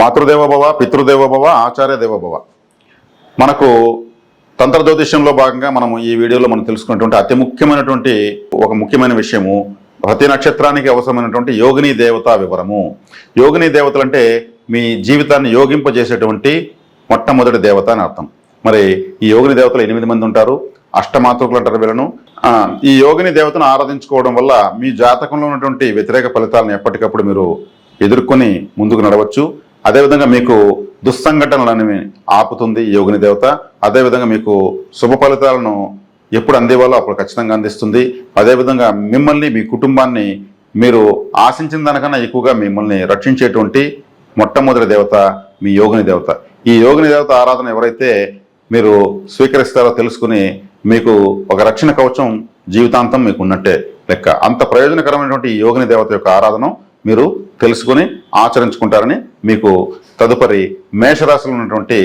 మాతృదేవభవ పితృదేవోభవ ఆచార్య దేవోభవ మనకు తంత్ర జ్యోతిష్యంలో భాగంగా మనం ఈ వీడియోలో మనం తెలుసుకున్నటువంటి అతి ముఖ్యమైనటువంటి ఒక ముఖ్యమైన విషయము ప్రతి నక్షత్రానికి అవసరమైనటువంటి యోగిని దేవతా వివరము. యోగిని దేవతలు అంటే మీ జీవితాన్ని యోగింపజేసేటువంటి మొట్టమొదటి దేవత అని అర్థం. మరి ఈ యోగిని దేవతలు ఎనిమిది మంది ఉంటారు అష్టమాతృకులు అంటారు వీళ్ళను. ఈ యోగిని దేవతను ఆరాధించుకోవడం వల్ల మీ జాతకంలో ఉన్నటువంటి వ్యతిరేక ఫలితాలను ఎప్పటికప్పుడు మీరు ఎదుర్కొని ముందుకు నడవచ్చు. అదేవిధంగా మీకు దుస్సంఘటనలను ఆపుతుంది యోగిని దేవత. అదేవిధంగా మీకు శుభ ఫలితాలను ఎప్పుడు అందేవాలో అప్పుడు ఖచ్చితంగా అందిస్తుంది. అదేవిధంగా మిమ్మల్ని మీ కుటుంబాన్ని మీరు ఆశించిన దానికన్నా ఎక్కువగా మిమ్మల్ని రక్షించేటువంటి మొట్టమొదటి దేవత మీ యోగిని దేవత. ఈ యోగిని దేవత ఆరాధన ఎవరైతే మీరు స్వీకరిస్తారో తెలుసుకుని మీకు ఒక రక్షణ కవచం జీవితాంతం మీకు ఉన్నట్టే లెక్క. అంత ప్రయోజనకరమైనటువంటి ఈ యోగిని దేవత యొక్క ఆరాధన మీరు తెలుసుకుని ఆచరించుకుంటారని మీకు తదుపరి మేషరాశిలో ఉన్నటువంటి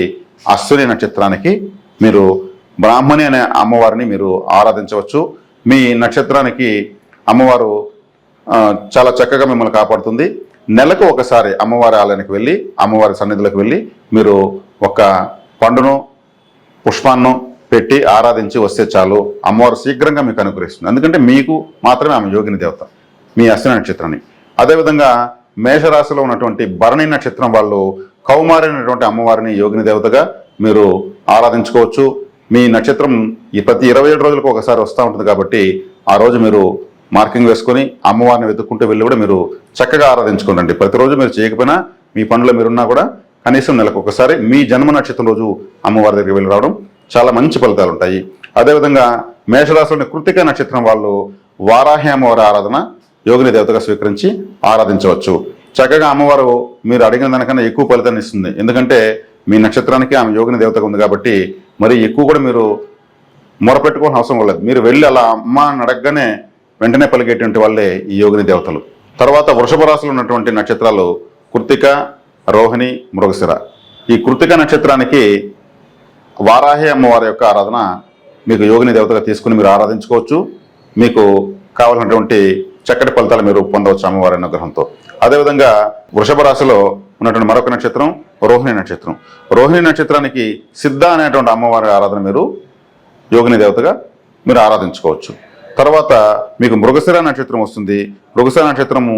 అశ్విని నక్షత్రానికి మీరు బ్రాహ్మణి అనే అమ్మవారిని మీరు ఆరాధించవచ్చు. మీ నక్షత్రానికి అమ్మవారు చాలా చక్కగా మిమ్మల్ని కాపాడుతుంది. నెలకు ఒకసారి అమ్మవారి ఆలయానికి వెళ్ళి అమ్మవారి సన్నిధిలోకి వెళ్ళి మీరు ఒక పండును పుష్పాన్ని పెట్టి ఆరాధించి వస్తే చాలు. అమ్మవారు శీఘ్రంగా మీకు అనుగ్రహిస్తుంది. ఎందుకంటే మీకు మాత్రమే ఆమె యోగిని దేవత మీ అశ్విని నక్షత్రాన్ని. అదేవిధంగా మేషరాశిలో ఉన్నటువంటి భరణి నక్షత్రం వాళ్ళు కౌమారైనటువంటి అమ్మవారిని యోగిని దేవతగా మీరు ఆరాధించుకోవచ్చు. మీ నక్షత్రం ఈ ప్రతి ఇరవై ఏడు రోజులకు ఒకసారి వస్తూ ఉంటుంది కాబట్టి ఆ రోజు మీరు మార్కింగ్ వేసుకొని అమ్మవారిని వెతుక్కుంటూ వెళ్ళి కూడా మీరు చక్కగా ఆరాధించుకోండి ప్రతిరోజు మీరు చేయకపోయినా మీ పనులు మీరున్నా కూడా కనీసం నెలకు ఒకసారి మీ జన్మ నక్షత్రం రోజు అమ్మవారి దగ్గరికి వెళ్ళి రావడం చాలా మంచి ఫలితాలు ఉంటాయి అదేవిధంగా మేషరాశిలోని కృతిక నక్షత్రం వాళ్ళు వారాహి అమ్మవారి ఆరాధన యోగిని దేవతగా స్వీకరించి ఆరాధించవచ్చు. చక్కగా అమ్మవారు మీరు అడిగిన దానికన్నా ఎక్కువ ఫలితాన్ని ఇస్తుంది. ఎందుకంటే మీ నక్షత్రానికి ఆమె యోగిని దేవతగా ఉంది కాబట్టి మరి ఎక్కువ కూడా మీరు మొరపెట్టుకోవాల్సిన అవసరం లేదు. మీరు వెళ్ళి అలా అమ్మ అని అడగగానే వెంటనే పలికేటువంటి వాళ్ళే ఈ యోగిని దేవతలు. తర్వాత వృషభ రాశిలో ఉన్నటువంటి నక్షత్రాలు కృతిక రోహిణి మృగశిర. ఈ కృతిక నక్షత్రానికి వారాహి అమ్మవారి యొక్క ఆరాధన మీకు యోగిని దేవతగా తీసుకుని మీరు ఆరాధించుకోవచ్చు. మీకు కావాల్సినటువంటి చక్కటి ఫలితాలు మీరు పొందవచ్చు అమ్మవారి అనుగ్రహంతో. అదేవిధంగా వృషభ రాశిలో ఉన్నటువంటి మరొక నక్షత్రం రోహిణి నక్షత్రం. రోహిణి నక్షత్రానికి సిద్ధ అనేటువంటి అమ్మవారి ఆరాధన మీరు యోగిని దేవతగా మీరు ఆరాధించుకోవచ్చు. తర్వాత మీకు మృగశిర నక్షత్రం వస్తుంది. మృగశిర నక్షత్రము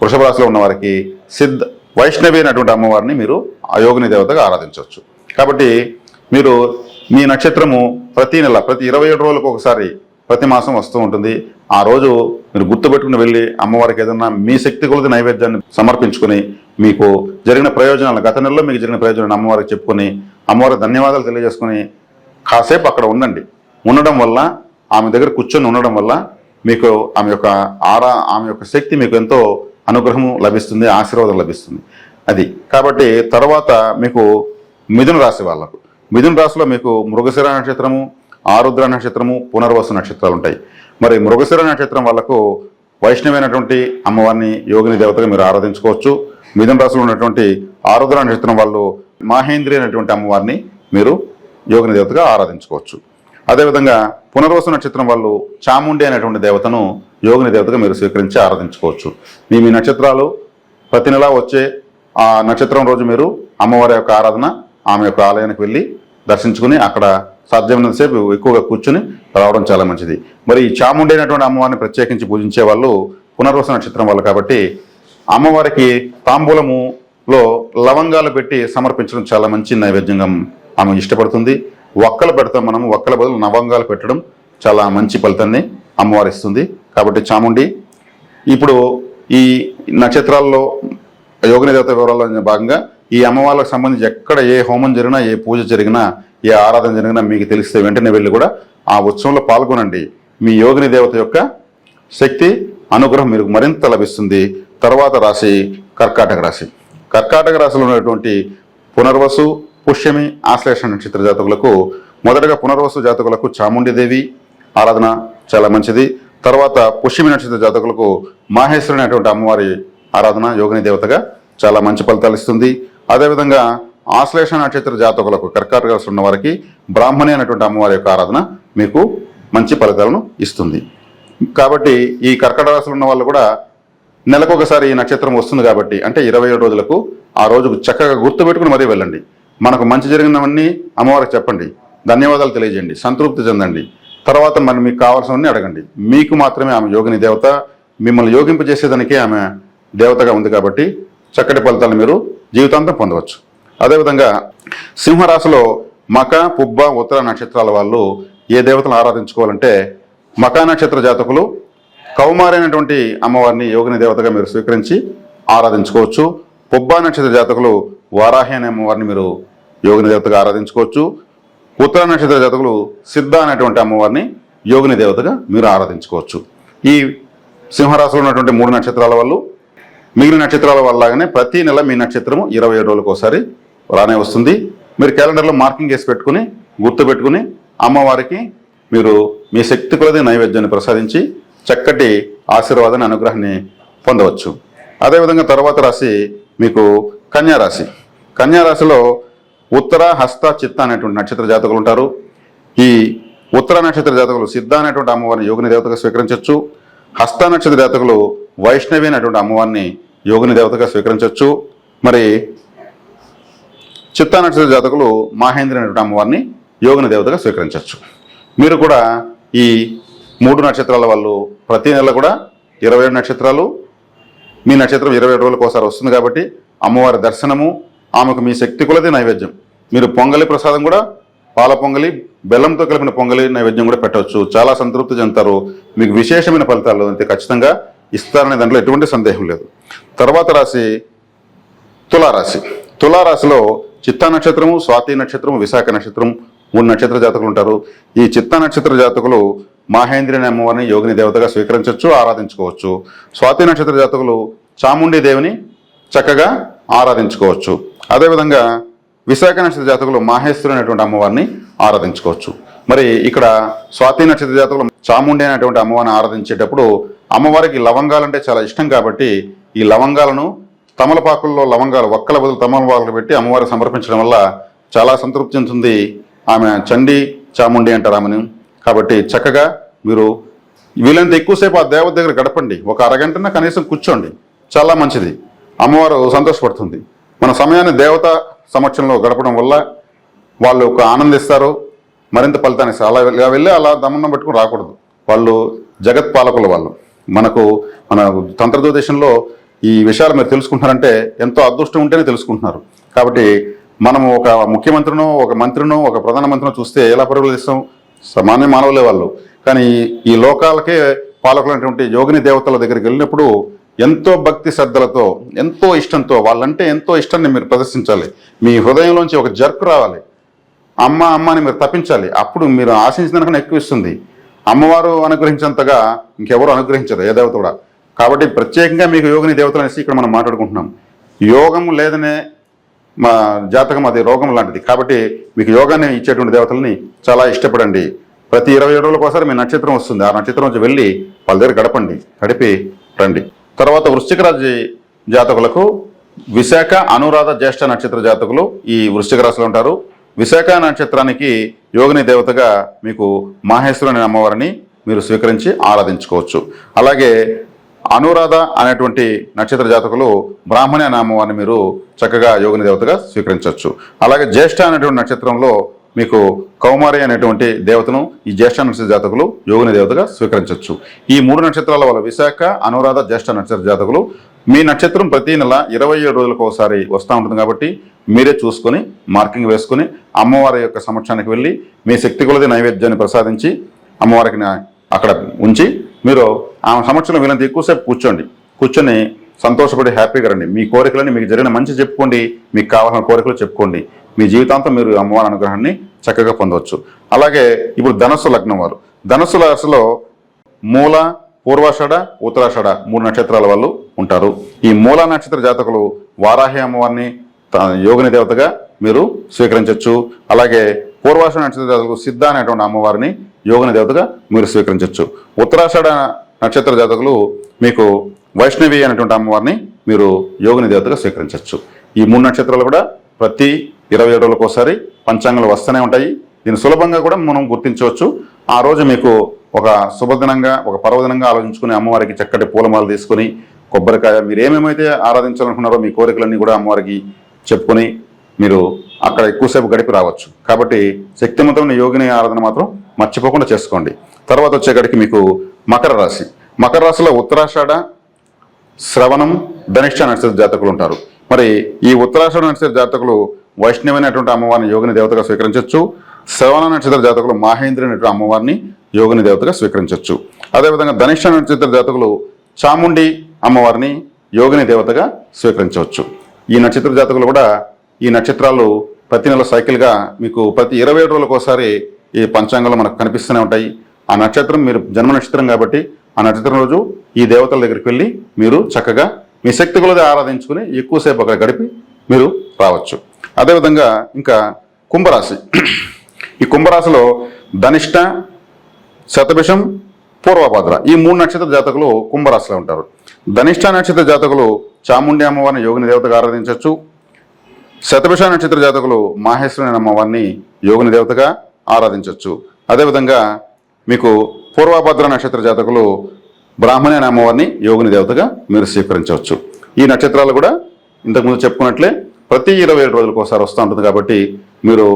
వృషభ రాశిలో ఉన్నవారికి సిద్ధ వైష్ణవి అనేటువంటి అమ్మవారిని మీరు ఆ యోగిని దేవతగా ఆరాధించవచ్చు. కాబట్టి మీరు మీ నక్షత్రము ప్రతి నెల ప్రతి ఇరవై ఏడు రోజులకు ఒకసారి ప్రతి మాసం వస్తూ ఉంటుంది. ఆ రోజు మీరు గుర్తుపెట్టుకుని వెళ్ళి అమ్మవారికి ఏదన్నా మీ శక్తి కొలది నైవేద్యాన్ని సమర్పించుకుని మీకు జరిగిన ప్రయోజనాలు గత నెలలో మీకు జరిగిన ప్రయోజనాలు అమ్మవారికి చెప్పుకొని అమ్మవారికి ధన్యవాదాలు తెలియజేసుకుని కాసేపు అక్కడ ఉండండి. ఉండడం వల్ల ఆమె దగ్గర కూర్చొని ఉండడం వల్ల మీకు ఆమె యొక్క ఆరా ఆమె యొక్క శక్తి మీకు ఎంతో అనుగ్రహము లభిస్తుంది ఆశీర్వాదం లభిస్తుంది. అది. కాబట్టి తర్వాత మీకు మిథున రాశి వాళ్ళకు. మిథున రాశిలో మీకు మృగశిర నక్షత్రము ఆరుద్ర నక్షత్రము పునర్వసు నక్షత్రాలు ఉంటాయి మరి మృగశిర నక్షత్రం వాళ్ళకు వైష్ణవైనటువంటి అమ్మవారిని యోగిని దేవతగా మీరు ఆరాధించుకోవచ్చు. మిథున రాశిలో ఉన్నటువంటి ఆరుద్ర నక్షత్రం వాళ్ళు మాహేంద్రి అనేటువంటి అమ్మవారిని మీరు యోగిని దేవతగా ఆరాధించుకోవచ్చు. అదేవిధంగా పునర్వసు నక్షత్రం వాళ్ళు చాముండి అనేటువంటి దేవతను యోగిని దేవతగా మీరు స్వీకరించి ఆరాధించుకోవచ్చు. మీ మీ నక్షత్రాలు ప్రతి నెలా వచ్చే ఆ నక్షత్రం రోజు మీరు అమ్మవారి యొక్క ఆరాధన ఆమె యొక్క ఆలయానికి వెళ్ళి దర్శించుకుని అక్కడ సాధ్యమైనంత సేపు ఎక్కువగా కూర్చుని రావడం చాలా మంచిది. మరి ఈ చాముండి అయినటువంటి అమ్మవారిని ప్రత్యేకించి పూజించే వాళ్ళు పునర్వస నక్షత్రం వాళ్ళు కాబట్టి అమ్మవారికి తాంబూలములో లవంగాలు పెట్టి సమర్పించడం చాలా మంచి నైవేద్యంగా ఆమె ఇష్టపడుతుంది. ఒక్కలు పెడతాం మనం ఒక్కల బదులు లవంగాలు పెట్టడం చాలా మంచి ఫలితాన్ని అమ్మవారు ఇస్తుంది. కాబట్టి చాముండి ఇప్పుడు ఈ నక్షత్రాల్లో యోగ దేవత వివరాల్లో భాగంగా ఈ అమ్మవార్లకు సంబంధించి ఎక్కడ ఏ హోమం జరిగినా ఏ పూజ జరిగినా ఏ ఆరాధన జరిగినా మీకు తెలిస్తే వెంటనే వెళ్ళి కూడా ఆ ఉత్సవంలో పాల్గొనండి. మీ యోగిని దేవత యొక్క శక్తి అనుగ్రహం మీకు మరింత లభిస్తుంది. తర్వాత రాశి కర్కాటక రాశి. కర్కాటక రాశిలో ఉన్నటువంటి పునర్వసు పుష్యమి ఆశ్లేష నక్షత్ర జాతకులకు మొదటగా పునర్వసు జాతకులకు చాముండిదేవి ఆరాధన చాలా మంచిది. తర్వాత పుష్యమి నక్షత్ర జాతకులకు మాహేశ్వరి అనేటువంటి అమ్మవారి ఆరాధన యోగిని దేవతగా చాలా మంచి ఫలితాలు ఇస్తుంది. అదేవిధంగా ఆశ్లేష నక్షత్ర జాతకులకు కర్కాటక రాశి ఉన్న వారికి బ్రాహ్మణి అనేటువంటి అమ్మవారి యొక్క ఆరాధన మీకు మంచి ఫలితాలను ఇస్తుంది. కాబట్టి ఈ కర్కట రాశులు ఉన్న వాళ్ళు కూడా నెలకు ఒకసారి ఈ నక్షత్రం వస్తుంది కాబట్టి అంటే ఇరవై ఏడు రోజులకు ఆ రోజుకు చక్కగా గుర్తుపెట్టుకుని మరీ వెళ్ళండి. మనకు మంచి జరిగినవన్నీ అమ్మవారికి చెప్పండి. ధన్యవాదాలు తెలియజేయండి. సంతృప్తి చెందండి. తర్వాత మరి మీకు కావాల్సినవన్నీ అడగండి. మీకు మాత్రమే ఆమె యోగిని దేవత మిమ్మల్ని యోగింపజేసేదానికే ఆమె దేవతగా ఉంది కాబట్టి చక్కటి ఫలితాలు మీరు జీవితాంతం పొందవచ్చు. అదేవిధంగా సింహరాశిలో మక పుబ్బ ఉత్తర నక్షత్రాల వాళ్ళు ఏ దేవతను ఆరాధించుకోవాలంటే మకా నక్షత్ర జాతకులు కౌమారైనటువంటి అమ్మవారిని యోగిని దేవతగా మీరు స్వీకరించి ఆరాధించుకోవచ్చు. పుబ్బా నక్షత్ర జాతకులు వారాహి అనే అమ్మవారిని మీరు యోగిని దేవతగా ఆరాధించుకోవచ్చు. ఉత్తర నక్షత్ర జాతకులు సిద్ధ అనేటువంటి అమ్మవారిని యోగిని దేవతగా మీరు ఆరాధించుకోవచ్చు. ఈ సింహరాశిలో ఉన్నటువంటి మూడు నక్షత్రాల వాళ్ళు మిగిలిన నక్షత్రాల వల్లగానే ప్రతి నెల మీ నక్షత్రము ఇరవై ఏడు రోజులకు ఒకసారి రానే వస్తుంది. మీరు క్యాలెండర్లో మార్కింగ్ చేసి పెట్టుకుని గుర్తుపెట్టుకుని అమ్మవారికి మీరు మీ శక్తి కొలది నైవేద్యాన్ని ప్రసాదించి చక్కటి ఆశీర్వాదాన్ని అనుగ్రహాన్ని పొందవచ్చు. అదేవిధంగా తర్వాత రాశి మీకు కన్యారాశి కన్యారాశిలో ఉత్తర హస్త చిత్త అనేటువంటి నక్షత్ర జాతకులు ఉంటారు. ఈ ఉత్తర నక్షత్ర జాతకులు సిద్ధ అనేటువంటి అమ్మవారిని యోగిని దేవతగా స్వీకరించవచ్చు. హస్త నక్షత్ర జాతకులు వైష్ణవి అనేటువంటి అమ్మవారిని యోగిని దేవతగా స్వీకరించవచ్చు. మరి చిత్తా నక్షత్ర జాతకులు మాహేంద్ర అమ్మవారిని యోగిని దేవతగా స్వీకరించవచ్చు. మీరు కూడా ఈ మూడు నక్షత్రాల వాళ్ళు ప్రతి నెల కూడా ఇరవై ఏడు నక్షత్రాలు మీ నక్షత్రం ఇరవై ఏడు రోజులకు ఒకసారి వస్తుంది కాబట్టి అమ్మవారి దర్శనము ఆమెకు మీ శక్తి కొలది నైవేద్యం. మీరు పొంగలి ప్రసాదం కూడా పాల పొంగలి బెల్లంతో కలిపిన పొంగలి నైవేద్యం కూడా పెట్టవచ్చు. చాలా సంతృప్తి చెందుతారు. మీకు విశేషమైన ఫలితాలు అంతే ఖచ్చితంగా ఇస్తారనే దాంట్లో ఎటువంటి సందేహం లేదు. తర్వాత రాశి తులారాశి. తులారాశిలో చిత్తా నక్షత్రము స్వాతి నక్షత్రము విశాఖ నక్షత్రం మూడు నక్షత్ర జాతకులు ఉంటారు. ఈ చిత్తా నక్షత్ర జాతకులు మాహేంద్రిని అమ్మవారిని యోగిని దేవతగా స్వీకరించవచ్చు ఆరాధించుకోవచ్చు. స్వాతి నక్షత్ర జాతకులు చాముండి దేవిని చక్కగా ఆరాధించుకోవచ్చు. అదేవిధంగా విశాఖ నక్షత్ర జాతకులు మాహేశ్వరు అనేటువంటి అమ్మవారిని ఆరాధించుకోవచ్చు. మరి ఇక్కడ స్వాతి నక్షత్ర జాతకులు చాముండి అనేటువంటి అమ్మవారిని ఆరాధించేటప్పుడు అమ్మవారికి లవంగాలంటే చాలా ఇష్టం కాబట్టి ఈ లవంగాలను తమలపాకుల్లో లవంగాలు ఒక్కల బదులు తమలపాకులు పెట్టి అమ్మవారు సమర్పించడం వల్ల చాలా సంతృప్తి చెందుతుంది. ఆమె చండి చాముండి అంటారు ఆమెను. కాబట్టి చక్కగా మీరు వీలైనంత ఎక్కువసేపు ఆ దేవత దగ్గర గడపండి. ఒక అరగంటన కనీసం కూర్చోండి. చాలా మంచిది. అమ్మవారు సంతోషపడుతుంది. మన సమయాన్ని దేవత సమక్షంలో గడపడం వల్ల వాళ్ళు ఒక ఆనందిస్తారు. మరింత ఫలితాన్ని అలా ఇలా వెళ్ళి అలా దమనం పెట్టుకుని రాకూడదు. వాళ్ళు జగత్ పాలకుల వాళ్ళు. మనకు మన తంత్రజ్యోతిషంలో ఈ విషయాలు మీరు తెలుసుకుంటున్నారంటే ఎంతో అదృష్టం ఉంటేనే తెలుసుకుంటున్నారు. కాబట్టి మనము ఒక ముఖ్యమంత్రినో ఒక మంత్రినో ఒక ప్రధానమంత్రినో చూస్తే ఎలా పరిగణిస్తాం సామాన్య మానవులే వాళ్ళు. కానీ ఈ లోకాలకే పాలకులైనటువంటి యోగిని దేవతల దగ్గరికి వెళ్ళినప్పుడు ఎంతో భక్తి శ్రద్ధలతో ఎంతో ఇష్టంతో వాళ్ళంటే ఎంతో ఇష్టాన్ని మీరు ప్రదర్శించాలి. మీ హృదయంలోంచి ఒక జర్కు రావాలి. అమ్మ అమ్మ అని మీరు తప్పించాలి. అప్పుడు మీరు ఆశించిన కన్నా ఎక్కువ ఇస్తుంది. అమ్మవారు అనుగ్రహించినంతగా ఇంకెవరు అనుగ్రహించరు ఏ దేవత కూడా. కాబట్టి ప్రత్యేకంగా మీకు యోగిని దేవతలు అనేసి ఇక్కడ మనం మాట్లాడుకుంటున్నాం. యోగం లేదనే మా జాతకం అది రోగం లాంటిది. కాబట్టి మీకు యోగాన్ని ఇచ్చేటువంటి దేవతల్ని చాలా ఇష్టపడండి. ప్రతి ఇరవై ఏడు రోజులకోసారి మీ నక్షత్రం వస్తుంది. ఆ నక్షత్రం నుంచి వెళ్ళి వాళ్ళ దగ్గర గడపండి. గడిపి రండి. తర్వాత వృశ్చిక జాతకులకు విశాఖ అనురాధ జ్యేష్ఠ నక్షత్ర జాతకులు ఈ వృశ్చిక రాశిలో ఉంటారు. విశాఖ నక్షత్రానికి యోగిని దేవతగా మీకు మాహేశ్వరుని అమ్మవారిని మీరు స్వీకరించి ఆరాధించుకోవచ్చు. అలాగే అనురాధ అనేటువంటి నక్షత్ర జాతకులు బ్రాహ్మణ నామవాన్ని మీరు చక్కగా యోగిని దేవతగా స్వీకరించవచ్చు. అలాగే జ్యేష్ఠ అనేటువంటి నక్షత్రంలో మీకు కౌమారి అనేటువంటి దేవతను ఈ జ్యేష్ఠ నక్షత్ర జాతకులు యోగిని దేవతగా స్వీకరించవచ్చు. ఈ మూడు నక్షత్రాల వల్ల విశాఖ అనురాధ జ్యేష్ఠ నక్షత్ర జాతకులు మీ నక్షత్రం ప్రతి నెల ఇరవై ఏడు రోజులకు ఒకసారి వస్తూ ఉంటుంది కాబట్టి మీరే చూసుకొని మార్కింగ్ వేసుకొని అమ్మవారి యొక్క సమక్షానికి వెళ్ళి మీ శక్తి కొలది నైవేద్యాన్ని ప్రసాదించి అమ్మవారికి అక్కడ ఉంచి మీరు ఆమె సమక్షంలో వీళ్ళంత ఎక్కువసేపు కూర్చోండి. కూర్చొని సంతోషపడి హ్యాపీగా రండి. మీ కోరికలని మీకు జరిగిన మంచి చెప్పుకోండి. మీకు కావాల్సిన కోరికలు చెప్పుకోండి. మీ జీవితాంతం మీరు అమ్మవారి అనుగ్రహాన్ని చక్కగా పొందవచ్చు. అలాగే ఇప్పుడు ధనస్సు లగ్నం వారు. ధనస్సు రాశిలో మూల పూర్వాషాఢ ఉత్తరాషాఢ మూడు నక్షత్రాల వాళ్ళు ఉంటారు. ఈ మూల నక్షత్ర జాతకులు వారాహి అమ్మవారిని త- యోగిని దేవతగా మీరు స్వీకరించవచ్చు అలాగే పూర్వాషాఢ నక్షత్ర సిద్ధ అనేటువంటి అమ్మవారిని యోగని దేవతగా మీరు స్వీకరించవచ్చు. ఉత్తరాషాఢ నక్షత్ర జాతకులు మీకు వైష్ణవి అనేటువంటి అమ్మవారిని మీరు యోగిని దేవతగా స్వీకరించవచ్చు. ఈ మూడు నక్షత్రాలు కూడా ప్రతి ఇరవై ఏడు రోజులకు ఒకసారి పంచాంగాలు వస్తూనే ఉంటాయి. దీన్ని సులభంగా కూడా మనం గుర్తించవచ్చు. ఆ రోజు మీకు ఒక శుభదినంగా ఒక పర్వదినంగా ఆలోచించుకుని అమ్మవారికి చక్కటి పూలమాలు తీసుకుని కొబ్బరికాయ మీరు ఏమేమైతే ఆరాధించాలనుకున్నారో మీ కోరికలన్నీ కూడా అమ్మవారికి చెప్పుకొని మీరు అక్కడ ఎక్కువసేపు గడిపి రావచ్చు. కాబట్టి శక్తిమంతమైన యోగిని ఆరాధన మాత్రం మర్చిపోకుండా చేసుకోండి. తర్వాత వచ్చేకాడికి మీకు మకర రాశి. మకర రాశిలో ఉత్తరాషాఢ శ్రవణం ధనిష్ట నక్షత్ర జాతకులు ఉంటారు. మరి ఈ ఉత్తరాషాఢ నక్షత్ర జాతకులు వైష్ణవైనటువంటి అమ్మవారిని యోగిని దేవతగా స్వీకరించవచ్చు శ్రవణ నక్షత్ర జాతకులు మాహేంద్రి అనేటువంటి అమ్మవారిని యోగిని దేవతగా స్వీకరించవచ్చు అదేవిధంగా ధనిష్ట నక్షత్ర జాతకులు చాముండి అమ్మవారిని యోగిని దేవతగా స్వీకరించవచ్చు. ఈ నక్షత్ర జాతకులు కూడా ఈ నక్షత్రాలు ప్రతి నెల సైకిల్గా మీకు ప్రతి ఇరవై ఏడు రోజులకు ఒకసారి ఈ పంచాంగంలో మనకు కనిపిస్తూనే ఉంటాయి. ఆ నక్షత్రం మీరు జన్మ నక్షత్రం కాబట్టి ఆ నక్షత్రం రోజు ఈ దేవతల దగ్గరికి వెళ్ళి మీరు చక్కగా మీ శక్తి కొలది ఆరాధించుకుని ఎక్కువసేపు అక్కడ గడిపి మీరు రావచ్చు. అదేవిధంగా ఇంకా కుంభరాశి. ఈ కుంభరాశిలో ధనిష్ట శతభిషం పూర్వభద్ర ఈ మూడు నక్షత్ర జాతకులు కుంభరాశిలో ఉంటారు. ధనిష్ట నక్షత్ర జాతకులు చాముండి అమ్మవారిని యోగిని దేవతగా ఆరాధించవచ్చు. శతభిష నక్షత్ర జాతకులు మాహేశ్వరుని అమ్మవారిని యోగిని దేవతగా ఆరాధించవచ్చు అదేవిధంగా మీకు పూర్వభద్ర నక్షత్ర జాతకులు బ్రాహ్మణి అనే అమ్మవారిని యోగుని దేవతగా మీరు స్వీకరించవచ్చు. ఈ నక్షత్రాలు కూడా ఇంతకుముందు చెప్పుకున్నట్లే ప్రతి ఇరవై ఏడు రోజులకు ఒకసారి వస్తూ ఉంటుంది కాబట్టి మీరు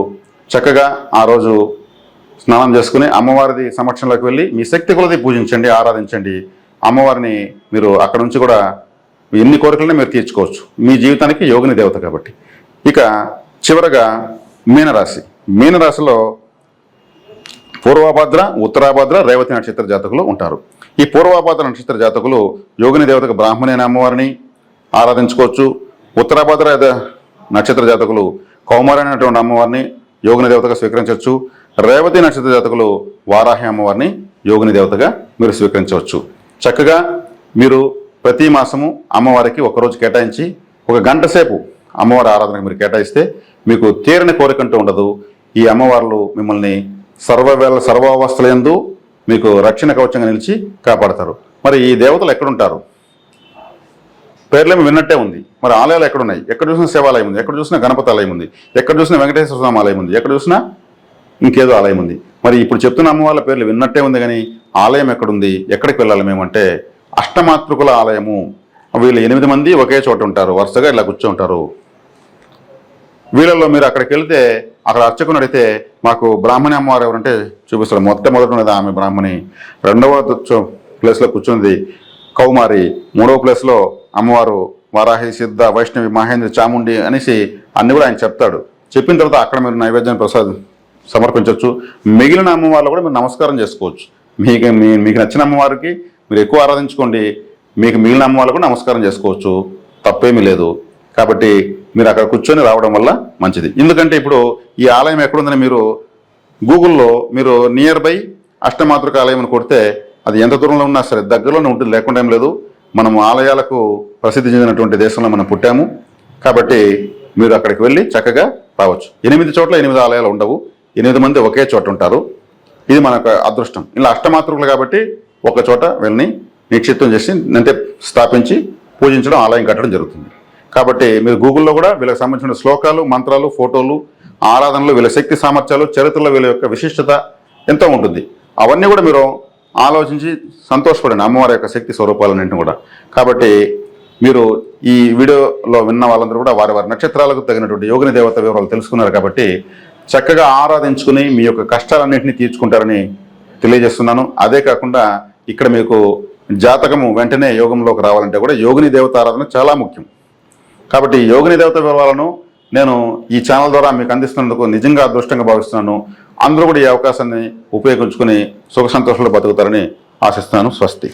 చక్కగా ఆ రోజు స్నానం చేసుకుని అమ్మవారిది సమక్షంలోకి వెళ్ళి మీ శక్తి కొలది పూజించండి ఆరాధించండి. అమ్మవారిని మీరు అక్కడ నుంచి కూడా ఎన్ని కోరికలనే మీరు తీర్చుకోవచ్చు. మీ జీవితానికి యోగిని దేవత కాబట్టి. ఇక చివరగా మీనరాశి. మీనరాశిలో పూర్వభద్ర ఉత్తరాభద్ర రేవతి నక్షత్ర జాతకులు ఉంటారు. ఈ పూర్వభద్ర నక్షత్ర జాతకులు యోగిని దేవతకు బ్రాహ్మణైన అమ్మవారిని ఆరాధించుకోవచ్చు. ఉత్తరాభద్ర నక్షత్ర జాతకులు కౌమారైనటువంటి అమ్మవారిని యోగిని దేవతగా స్వీకరించవచ్చు. రేవతి నక్షత్ర జాతకులు వారాహి అమ్మవారిని యోగిని దేవతగా మీరు స్వీకరించవచ్చు. చక్కగా మీరు ప్రతి మాసము అమ్మవారికి ఒకరోజు కేటాయించి ఒక గంట సేపు అమ్మవారి ఆరాధనకు మీరు కేటాయిస్తే మీకు తీరని కోరికంటూ ఉండదు. ఈ అమ్మవార్లు మిమ్మల్ని సర్వవేళ సర్వావస్థలందు మీకు రక్షణ కవచంగా నిలిచి కాపాడతారు. మరి ఈ దేవతలు ఎక్కడుంటారు? పేర్లేమి విన్నట్టే ఉంది. మరి ఆలయాలు ఎక్కడున్నాయి? ఎక్కడ చూసినా శివాలయం ఉంది. ఎక్కడ చూసినా గణపతి ఆలయం ఉంది. ఎక్కడ చూసినా వెంకటేశ్వర స్వామి ఆలయం ఉంది. ఎక్కడ చూసినా ఇంకేదో ఆలయం ఉంది. మరి ఇప్పుడు చెప్తున్న అమ్మవార్ల పేర్లు విన్నట్టే ఉంది కానీ ఆలయం ఎక్కడుంది? ఎక్కడికి వెళ్ళాలి మేమంటే అష్టమాతృకుల ఆలయము. వీళ్ళు ఎనిమిది మంది ఒకే చోట ఉంటారు. వరుసగా ఇలా కూర్చుంటారు వీళ్ళల్లో మీరు అక్కడికి వెళితే అక్కడ అర్చకుని అడిగితే మాకు బ్రాహ్మణి అమ్మవారు ఎవరంటే చూపిస్తారు. మొట్టమొదటి ఉన్నది ఆమె బ్రాహ్మణి. రెండవ ప్లేస్లో కూర్చున్నది కౌమారి. మూడవ ప్లేస్లో అమ్మవారు వారాహి సిద్ధ వైష్ణవి మహేంద్ర చాముండి అనేసి అన్ని కూడా ఆయన చెప్తాడు. చెప్పిన తర్వాత అక్కడ మీరు నైవేద్యం ప్రసాద్ సమర్పించవచ్చు మిగిలిన అమ్మవార్లు కూడా మీరు నమస్కారం చేసుకోవచ్చు. మీకు మీ- మీకు నచ్చిన అమ్మవారికి మీరు ఎక్కువ ఆరాధించుకోండి. మీకు మిగిలిన అమ్మవాళ్ళు కూడా నమస్కారం చేసుకోవచ్చు. తప్పేమీ లేదు. కాబట్టి మీరు అక్కడ కూర్చొని రావడం వల్ల మంచిది. ఎందుకంటే ఇప్పుడు ఈ ఆలయం ఎక్కడుందని మీరు గూగుల్లో మీరు నియర్ బై అష్టమాతృక ఆలయం అని కొడితే అది ఎంత దూరంలో ఉన్నా సరే దగ్గరలోనే ఉంటుంది లేకుండా ఏం లేదు. మనం ఆలయాలకు ప్రసిద్ధి చెందినటువంటి దేశంలో మనం పుట్టాము. కాబట్టి మీరు అక్కడికి వెళ్ళి చక్కగా రావచ్చు. ఎనిమిది చోట్ల ఎనిమిది ఆలయాలు ఉండవు. ఎనిమిది మంది ఒకే చోట ఉంటారు. ఇది మనకు అదృష్టం. ఇలా అష్టమాతృకులు కాబట్టి ఒక చోట వెళ్ళి నిక్షిప్తం చేసి అంటే స్థాపించి పూజించడం ఆలయం కట్టడం జరుగుతుంది. కాబట్టి మీరు గూగుల్లో కూడా వీళ్ళకి సంబంధించిన శ్లోకాలు మంత్రాలు ఫోటోలు ఆరాధనలు వీళ్ళ శక్తి సామర్థ్యాలు చరిత్రలో వీళ్ళ యొక్క విశిష్టత ఎంతో ఉంటుంది. అవన్నీ కూడా మీరు ఆలోచించి సంతోషపడండి అమ్మవారి యొక్క శక్తి స్వరూపాలన్నింటిని కూడా. కాబట్టి మీరు ఈ వీడియోలో విన్న వాళ్ళందరూ కూడా వారి వారి నక్షత్రాలకు తగినటువంటి యోగిని దేవత వివరాలు తెలుసుకున్నారు కాబట్టి చక్కగా ఆరాధించుకుని మీ యొక్క కష్టాలన్నింటినీ తీర్చుకుంటారని తెలియజేస్తున్నాను. అదే కాకుండా ఇక్కడ మీకు జాతకము వెంటనే యోగంలోకి రావాలంటే కూడా యోగిని దేవత ఆరాధన చాలా ముఖ్యం. కాబట్టి యోగిని దేవత వివరాలను నేను ఈ ఛానల్ ద్వారా మీకు అందిస్తున్నందుకు నిజంగా అదృష్టంగా భావిస్తున్నాను. అందరూ కూడా ఈ అవకాశాన్ని ఉపయోగించుకుని సుఖ సంతోషాలు బతుకుతారని ఆశిస్తున్నాను. స్వస్తి.